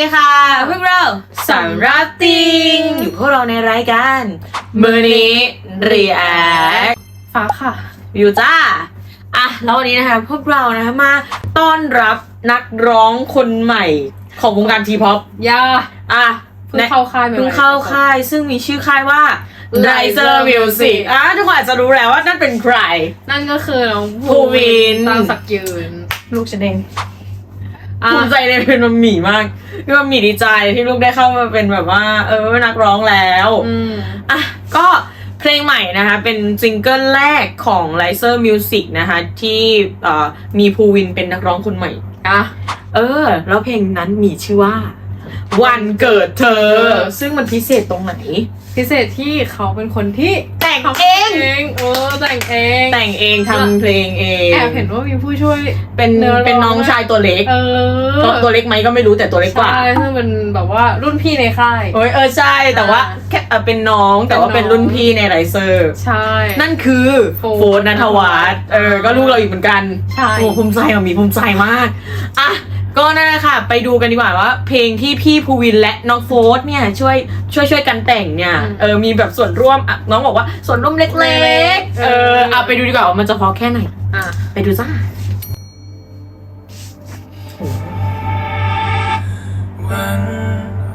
ดีค่ะ พวกเราสำรับติง อยู่พวกเราในรายการมือนี้รีแอคฟ้าค่ะอยู่จ้า อะ แล้ววันนี้นะคะ พวกเรานะคะมาต้อนรับนักร้องคนใหม่ของวงการทีพ็อปยาอะเพิ่งเข้าค่ายใหม่ๆ เพิ่งเข้าค่าย ซึ่งมีชื่อค่ายว่า Riser Music อะทุกคนอาจจะรู้แล้วว่านั่นเป็นใคร นั่นก็คือน้องภูวิน ตามสักยืน ลูกฉันเองอะ ภูมิใจในเป็นมัมหมี่มากพี่มัมหมี่ดีใจที่ลูกได้เข้ามาเป็นแบบว่า เออนักร้องแล้วอืมอะก็เพลงใหม่นะคะ เป็นซิงเกิลแรกของ l i z e r Music นะคะ ที่เอ่อมีภูวินเป็นนักร้องคนใหม่อะเออ แล้วเพลงนั้นมีชื่อว่า วันเกิดเธอเออซึ่งมันพิเศษตรงไหน พิเศษที่เขาเป็นคนที่ แต่งทำเอง เองเออแต่งเองแต่งเองทำเพลงเอง แอบเห็นว่ามีผู้ช่วย เป็นเนื้อร้อง เป็นน้องชายตัวเล็กเออตัวตัวเล็กไหมก็ไม่รู้แต่ตัวเล็กกว่า ใช่ซึ่งเป็นแบบว่ารุ่นพี่ในค่าย โอ้ยเออใช่แต่ว่าอ่าแค่เออเป็นน้องแต่ว่าเป็เป็นนน้องรุ่นพี่ในไรเซอร์ ใช่ นั่นคือโฟร์โฟนนัทวัฒน์เออ ก็ลูกเราอีกเหมือนกัน ใช่ โอ้ภูมิใจอะมีภูมิใจมาก อะ ก็นั่นแหละค่ะ ไปดูกันดีกว่าว่า เพลงที่พี่ภูวินและน้องโฟสเนี่ยช่วยช่วยช่วยกันแต่งเนี่ยเออมีแบบส่วนร่วมอะน้องบอกว่าส่วนร่วมเล็กๆเออเอาไปดูดีกว่าว่ามันจะพอแค่ไหนอะไปดูจ้าวัน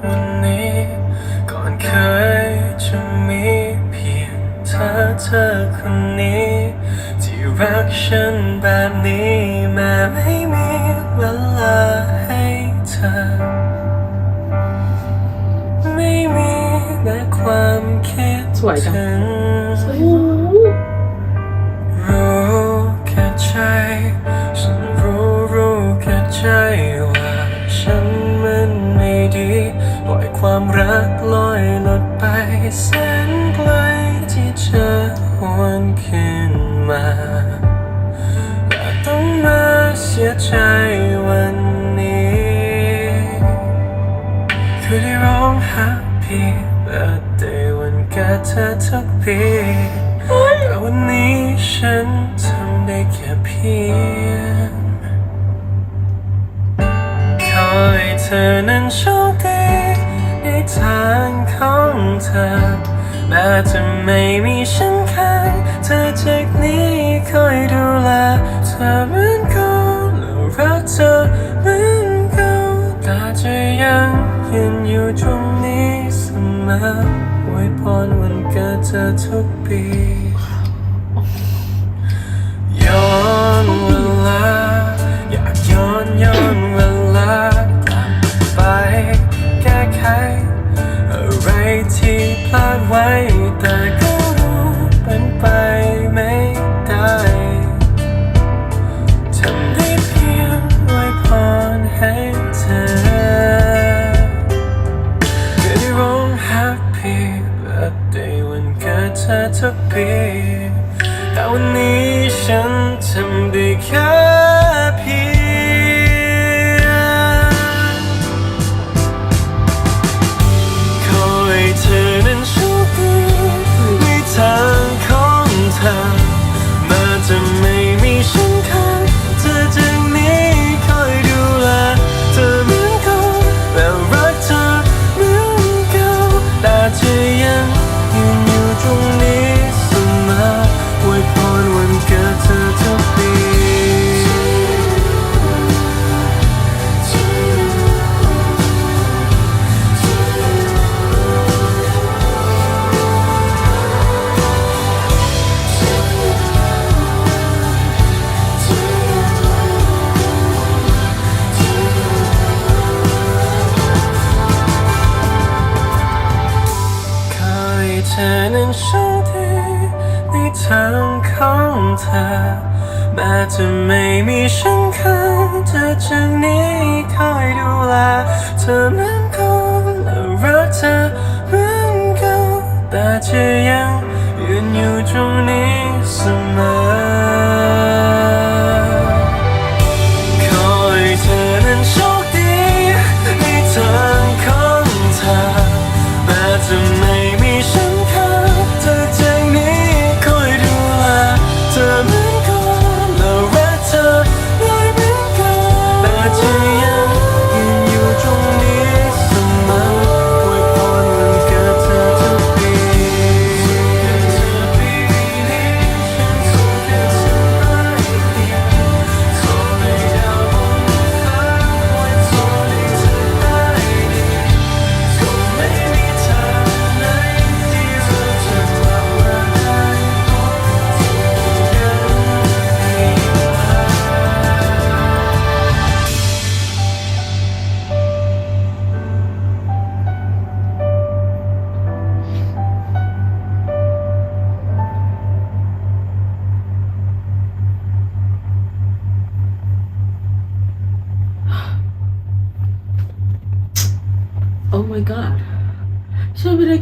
วันนี้ก่อนเคย เธอคนนี้ ที่รักฉันแบบนี้แม้ไม่มีเวลาให้เธอ ไม่มีแม้ความคิดสวยจังถึงรู้แค่ใจฉันรู้รู้แค่ใจว่าฉันมันไม่ดีปล่อยความรักลอย อทุกปีแต่วันนี้ฉันทำได้แค่เพียงขอให้เธอนั้นโชคดีในทางของเธอแม้จะไม่มีฉันข้างเธอจากนี้คอยดูแลเธอเหมือนเก่าและรักเธอเหมือนเก่าแต่จะยังยืนอยู่ตรงนี้เสมอ วยพรวันเกิดเธอทุกปีย้อนเวลา อยากย้อนย้อนเวลากลับไปแก้ไข อะไรที่พลาดไว้แต่ำไธอนั้นโชคดีในทางของเธอ แม้จะไม่มีฉันข้างเธอจากนี้คอยดูแลเธอเหมือนเก่าและรักเธอเหมือนเก่าแต่เธอยังยืนอยู่ตรงนี้เสมอ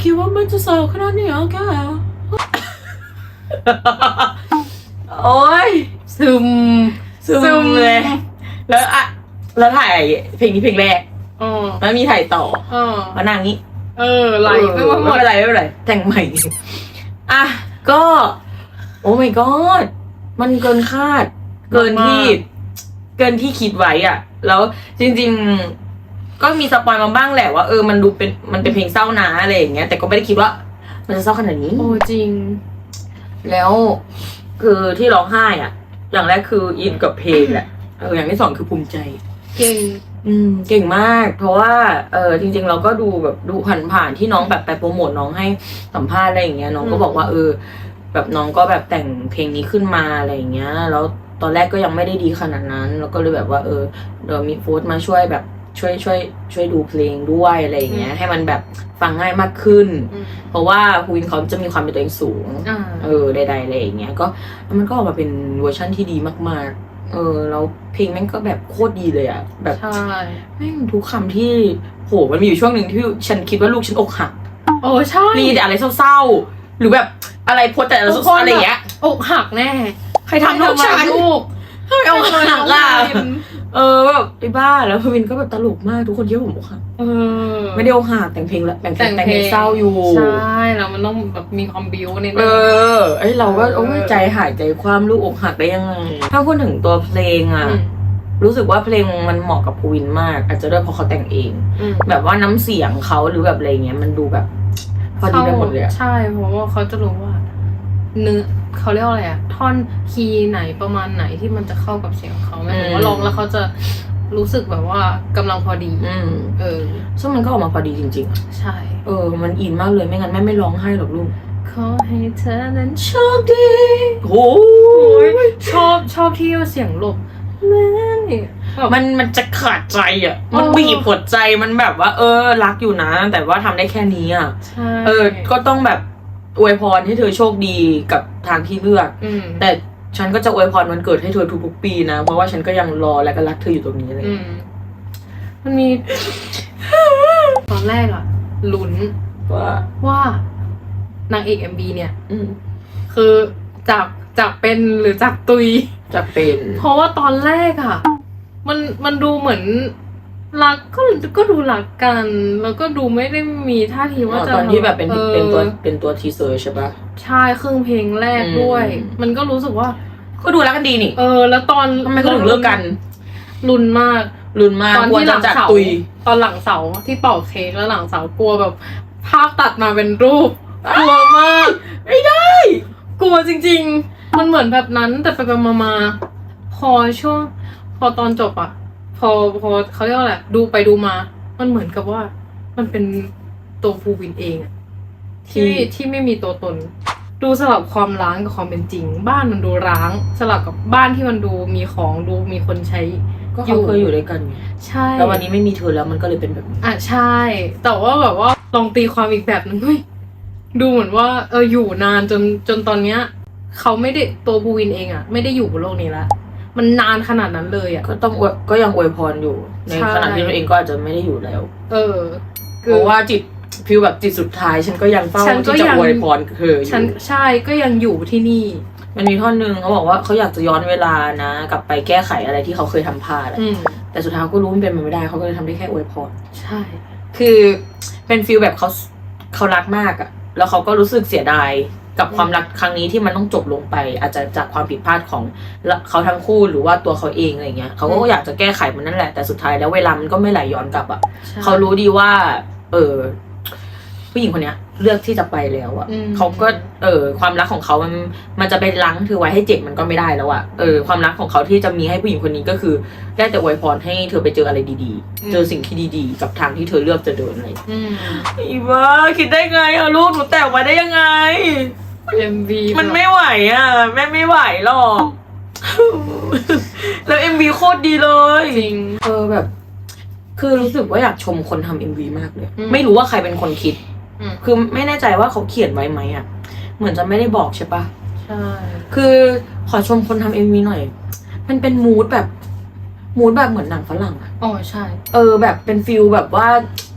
คิดว่ามันจะสาวขนาดนี้เหรอแกโอ้ยซึมซึมซึมเลย แล้วอะแล้วถ่ายเพลงนี้เพลงแรกอ๋อแล้วมีถ่ายต่ออ๋อมานางนี้ เออไหลไปหมดไม่เป็นไรไม่เป็นไรแต่งใหม่อะก็ โอ้ my god มันเกินคาด เกินที่ เกินที่คิดไว้อะ แล้วจริง ๆ ก็มีสปอยมาบ้างแหละว่าเออมันดูเป็นมันเป็นเพลงเศร้านะอะไรอย่างเงี้ยแต่ก็ไม่ได้คิดว่า มันจะเศร้าขนาดนี้ โอ้จริง แล้วคือที่ร้องไห้อะ อย่างแรกคืออินกับเพลงแหละเอออย่างที่สองคือภูมิใจ เก่ง อืมเก่งมาก เพราะว่าเออจริง ๆ เราก็ดูแบบดูผ่านๆที่น้องแบบไปโปรโมทน้องให้สัมภาษณ์อะไรอย่างเงี้ยน้องก็อืม บอกว่าเออ แบบน้องก็แบบแต่งเพลงนี้ขึ้นมาอะไรอย่างเงี้ย แล้วตอนแรกก็ยังไม่ได้ดีขนาดนั้น แล้วก็เลยแบบว่า เออเดี๋ยวมีโฟร์มาช่วยแบบ ช่วยช่วยช่วยดูเพลงด้วยอะไรอย่างเงี้ย ให้มันแบบฟังง่ายมากขึ้นอืมเพราะว่าฮูวินเขาจะมีความเป็นตัวเองสูงอ่าเออใดๆอะไรอย่างเงี้ยก็มันก็ออกมาเป็นเวอร์ชั่นที่ดีมาก ๆ เออแล้วเพลงแม่งก็แบบโคตรดีเลยอะแบบใช่แม่งทุกคำที่โหมันมีอยู่ช่วงหนึ่งที่ฉันคิดว่าลูกฉันอกหักโอ้ใช่รีแต่อะไรเศร้าๆ หรือแบบอะไรโพสแต่อะไรทุกคนอะไรอย่างเงี้ยอกหักแน่ ใครทำลูกฉันลูกทำไมอกหักน้องอะวิน เออแบบไอ้บ้าแล้วพวินก็แบบตลกมากทุกคนคิดว่าผมอกหักเออไม่ได้อกหักแต่งเพลงละแต่งเพลงแต่งเพลงเศร้าอยู่ใช่แล้วมันต้องแบบมีความบิวนิดเอนึงอไอยเราก็เออโอ้ยใจหายใจความลูกอกหักได้ยังไงถ้าพูดถึงตัวเพลงอะมรู้สึกว่าเพลงมันเหมาะกับภูวินมาก อาจจะด้วยเพราะเขาแต่งเองอืมแบบว่าน้ำเสียงเขาหรือแบบอะไรเงี้ยมันดูแบบพอดีไปหมดเลยอะใช่เพราะว่าเขาจะรู้ว่าเนื้อ เขาเรียกว่าอะไรอะท่อนคีย์ไหนประมาณไหนที่มันจะเข้ากับเสียงเขาหมายถึงว่าร้องแล้วเขาจะรู้สึกแบบว่ากำลังพอดีอืมเออ ซึ่งมันก็ออกมาพอดีจริงๆอะใช่ เออ มันอินมากเลยไม่งั้นแม่ไม่ร้องไห้หรอกลูกขอให้เธอนั้นโชคดีโอ้โอ้ยยชอบชอบที่เอาเสียงหลบแม่นี่แบบมันมันจะขาดใจอะ มันเออบีบหัวใจมันแบบว่า เออ รักอยู่นะ แต่ว่าทำได้แค่นี้อะใช่เออ ก็ต้องแบบ อวยพรให้เธอโชคดีกับทางที่เลือก อืมแต่ฉันก็จะอวยพรวันเกิดให้เธอทุกๆปีนะ เพราะว่าฉันก็ยังรอและก็รักเธออยู่ตรงนี้เลย อืมมันมี ตอนแรกอะลุ้นว่าว่านางเอกเอ็มบีเนี่ย อืมคือจากจากเป็นหรือจากตุย จะเป็น เพราะว่าตอนแรกอะมันมันดูเหมือน รักก็ก็ดูรักกัน แล้วก็ดูไม่ได้มีท่าทีว่าจะตอนที่แบบเป็นออเป็นตัวเป็นตัวทีเซอร์ใช่ปะใช่ครึ่งเพลงแรกด้วยอืมมันก็รู้สึกว่า ก็ดูรักกันดีนี่ เออ แล้วตอนทำไมเขาถึงเลิกกัน รุนมาก รุนมากตอนกลัวที่หจะลังจากเสาตุยตอนหลังเสาที่เป่าเค้กแล้วหลังเสากลัวแบบ ภาพตัดมาเป็นรูปกลัวมาก ไม่ได้ กลัวจริง ๆ มันเหมือนแบบนั้นแต่ไปไปมามาพอช่วงพอตอนจบอะพ อพอเขาเรียกว่าอะไรดูไปดูมา มันเหมือนกับว่า มันเป็นตัวภูวินเองอะที่ที่ไม่มีตัวตน ดูสลับความร้างกับความเป็นจริง บ้านมันดูร้าง สลับกับบ้านที่มันดูมีของดูมีคนใช้ก็เขาเคยอยู่ด้วยกันไงใช่แล้ววันนี้ไม่มีเธอแล้วมันก็เลยเป็นแบบนี้อะใช่ แต่ว่าแบบว่าลองตีความอีกแบบหนึงเฮ้ยดูเหมือนว่าเอออยู่นานจนจนตอนเนี้ยเขาไม่ได้ตัวบูวินเองอะไม่ได้อยู่บนโลกนี้ละ มันนานขนาดนั้นเลยอะก็ต้องอวยก็ยังอวยพรอยู่ ในใช่ ขณะที่ตัวเองก็อาจจะไม่ได้อยู่แล้ว เออเพราะว่าจิตฟิลแบบจิตสุดท้าย ฉันก็ยังเฝ้าฉันก็ที่จะยัง อวยพรเธออฉันยู่ใช่ก็ยังอยู่ที่นี่ มันมีท่อนหนึ่งเขาบอกว่าเขาอยากจะย้อนเวลานะ กลับไปแก้ไขอะไรที่เขาเคยทำพลาดอะอืมแต่สุดท้ายเขาก็รู้มันเป็นไปไม่ได้เขาก็เลยทำได้แค่อวยพร ใช่ คือเป็นฟิลแบบเขาเขารักมากอะแล้วเขาก็รู้สึกเสียดาย กับความรักครั้งนี้ที่มันต้องจบลงไป อาจจะจากความผิดพลาดของเขาทั้งคู่หรือว่าตัวเขาเองอะไรเงี้ยเขาก็อยากจะแก้ไขมันนั่นแหละแต่สุดท้ายแล้วเวลามันก็ไม่ไหลย้อนกลับอะใช่เขารู้ดีว่า เออผู้หญิงคนเนี้ยเลือกที่จะไปแล้วอะอืมเขาก็เออความรักของเขามันมันจะไปล้างเธอไว้ให้เจ็บมันก็ไม่ได้แล้วอะเออความรักของเขาที่จะมีให้ผู้หญิงคนนี้ก็คือ ได้แต่อวยพรให้เธอไปเจออะไรดีๆ เจอสิ่งที่ดีๆ กับทางที่เธอเลือกจะเดินอะไรอืมอีบ้าคิดได้ไงอะลูกหนูแต่งมาได้ยังไง MV มันไม่ไหวอะแม่ไม่ไหวหรอก แล้วเอ็มวีโคตรดีเลย จริง เออแบบ คือรู้สึกว่าอยากชมคนทำเอ็มวีมากเลย อืม ไม่รู้ว่าใครเป็นคนคิดอืมคือไม่แน่ใจว่าเขาเขียนไว้ไหมอะเหมือนจะไม่ได้บอกใช่ปะ ใช่ คือขอชมคนทำเอ็มวีหน่อย มันเป็นมูดแบบ มูดแบบเหมือนหนังฝรั่งอะอ๋อใช่ เออแบบเป็นฟิลแบบว่า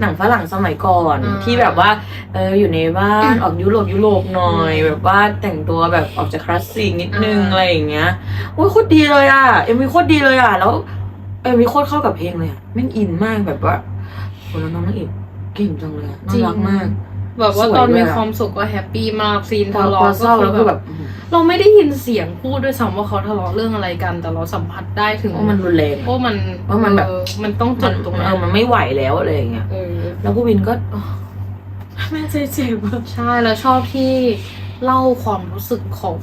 หนังฝรั่งสมัยก่อนอ่าที่แบบว่าเอออยู่ในบ้านออกยุโรปยุโรปหน่อย อืมแบบว่าแต่งตัวแบบออกจากคลาสสิกนิดนึงอ่า อะไรอย่างเงี้ยโอ้ยโคตรดีเลยอะเอ็มวีโคตรดีเลยอะแล้วเอ็มวีโคตรเข้ากับเพลงเลยอะแม่งอินมากแบบว่าโหแล้วน้องนางเอกเก่งจังเลยอะน่ารักมาก แบบว่าสวยตอนด้วยมีอะ ความสุขก็แฮปปี้มากซีนพอทะพอเลาะเศร้าแล้วคือแบบ เราไม่ได้ยินเสียงพูดด้วยซ้ำว่าเขาทะเลาะเรื่องอะไรกัน แต่เราสัมผัสได้ถึงว่ามันรุนแรงอะว่ามันว่ามันแบบ เออมันต้องจบตรงนั้เอนอมันไม่ไหวแล้วอะไรอย่างเงี้ย เออ แล้วผู้วินก็อ๋อแม่เจ็บเจ็บอะใช่แล้วชอบที่เล่าความรู้สึกของ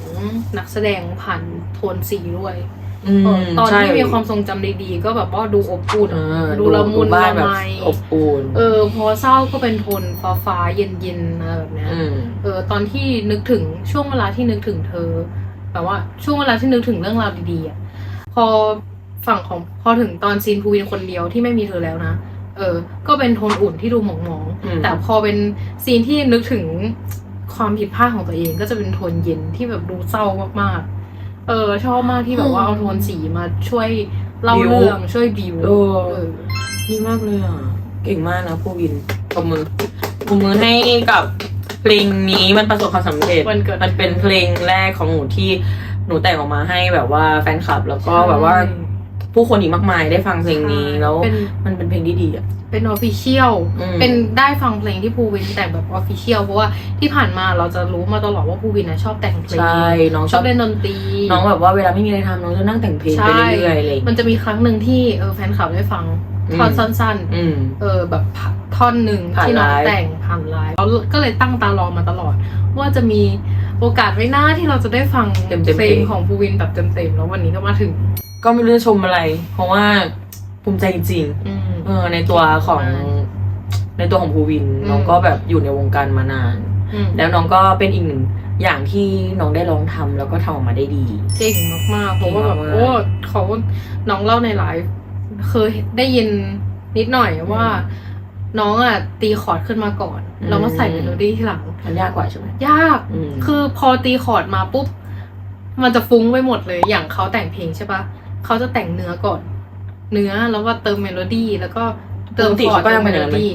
นักแสดงผ่านโทนสีด้วยอื มเออตอนใช่ที่มีความทรงจำดีๆ ก็แบบว่าดูอบอุ่น เออดูละมุนบ้าละแบบไมอบอุ่นเออ พอเศร้าก็เป็นโทนฟ้าฟ้าๆเย็นเย็นๆอะไรแบบเนี้ยอืมเออตอนที่นึกถึงช่วงเวลาที่นึกถึงเธอแบบว่าช่วงเวลาที่นึกถึงเรื่องราวดีๆอะพอฝั่งของพอถึงตอนซีนภูวินคนเดียวที่ไม่มีเธอแล้วนะเออ ก็เป็นโทนอุ่นที่ดูหมองมองๆอืมแต่พอเป็นซีนที่นึกถึงความผิดพลาดของตัวเอง ก็จะเป็นโทนเย็นที่แบบดูเศร้ามากๆ เออ ชอบมากที่แบบว่าเอาโทนสีมาช่วยเล่าบิวเรื่องช่วยบิวเออเออ ดีมากเลยอะ เก่งมากนะผู้วินปรบมือปรบมือให้กับเพลงนี้มันประสบความสำเร็จ วันเกิด มันเป็นเพลงแรกของหนูที่หนูแต่งออกมาให้แบบว่าแฟนคลับ แล้วก็แบบว่าผู้คนอีกมากมายได้ฟังเพลงนี้ใช่แล้วเป็น มันเป็นเพลงที่ดีอะ เป็นออฟฟิเชียลอืม เป็นได้ฟังเพลงที่ภูวินแต่งแบบออฟฟิเชียลเพราะว่าที่ผ่านมาเราจะรู้มาตลอดว่าภูวินนะชอบแต่งเพลงใช่น้องชชออบบเล่นดนตรี น้องแบบว่าเวลาไม่มีอะไรทำน้องจะนั่งแต่งเพลงไปเรื่อยๆอะไรอย่างมันเงี้ยจะมีครั้งหนึ่งที่เออแฟนคลับได้ฟังอืม ท่อนสั้น อืม ๆ เออแบบท่อนหนึ่งผ่านที่น้องไลฟ์ แต่งผ่านไลฟ์เราก็เลยตั้งตารอมาตลอด ว่าจะมีโอกาสไว้หน้าที่เราจะได้ฟังเต็มๆเพลง ของภูวินแบบเต็มๆแล้ววันนี้ก็มาถึง ก็ไม่รู้จะชมอะไร เพราะว่า ภูมิใจจริงอืม ๆเออในตัวของในตัวของภูวินอืมน้องก็แบบอยู่ในวงการมานาน อืมแล้วน้องก็เป็นอีกหนึ่งอย่างที่น้องได้ลองทำแล้วก็ทำออกมาได้ดี เก่งมากๆเพราะว่าแบบเก่งมากๆ โอ้เขาน้องเล่าในไลฟ์เคยได้ยินนิดหน่อยว่า น้องอะตีคอร์ดขึ้นมาก่อนอืมแล้วมาใส่เมโลดี้ทีหลัง มันยากกว่าใช่ไหมยาก อืม คือพอตีคอร์ดมาปุ๊บ มันจะฟุ้งไปหมดเลย อย่างเขาแต่งเพลงใช่ปะเขาจะแต่งเนื้อก่อน เนื้อแล้วก็เติมเมโลดี้แล้วก็เติมปกติคอร์ดเขาก็ยังเมเป็นอโลย่างนั้นไหมดี้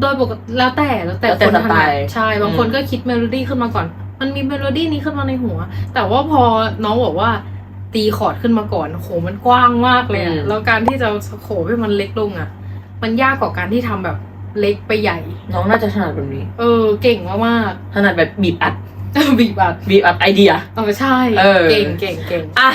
โดยปกติแล้วแต่แล้วแต่แล้วแต่คนถสไตนัดล์ใช่บางคนอืม ก็คิดเมโลดี้ขึ้นมาก่อน มันมีเมโลดี้นี้ขึ้นมาในหัว แต่ว่าพอน้องบอกว่า ตีคอร์ดขึ้นมาก่อนโหมันกว้างมากเลยอะแล้วการที่จะโขให้มันเล็กลงอะ มันยากกว่าการที่ทำแบบเล็กไปใหญ่ น้องน่าจะถนัดแบบนี้เออเก่งมากถนัดแบบบีบอัด ๆ บีบัดบีบอัดไอเดีย เออใช่เออ เก่งเก่งเก่ง อะ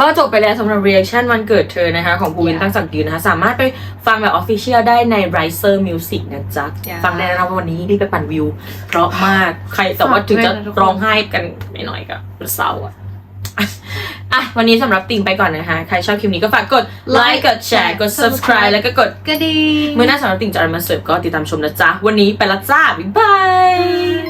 ก็จบไปแล้วสำหรับ reaction วันเกิดเธอนะคะ ของภูวิน Yeah. ตั้งสักยืนนะคะ สามารถไปฟังแบบ official ได้ใน Riser Music นะจ๊ะ Yeah. ฟังได้แล้วนะวันนี้รีบไปปั่นวิว เพราะมากใครแต่ว่าถึงจะฝากด้วยนะทุกคน ร้องไห้กันไม่หน่อยก็เศร้าอะอะ อะ วันนี้สำหรับติ่งไปก่อนนะคะ ใครชอบคลิปนี้ก็ฝากกดไลค์กดแชร์กด subscribe แล้วก็กด ก็ดี เมื่อหน้าสำหรับติ่งจะเอามาเสิร์ฟก็ติดตามชมนะจ๊ะ วันนี้ไปละจ้า บ๊ายบาย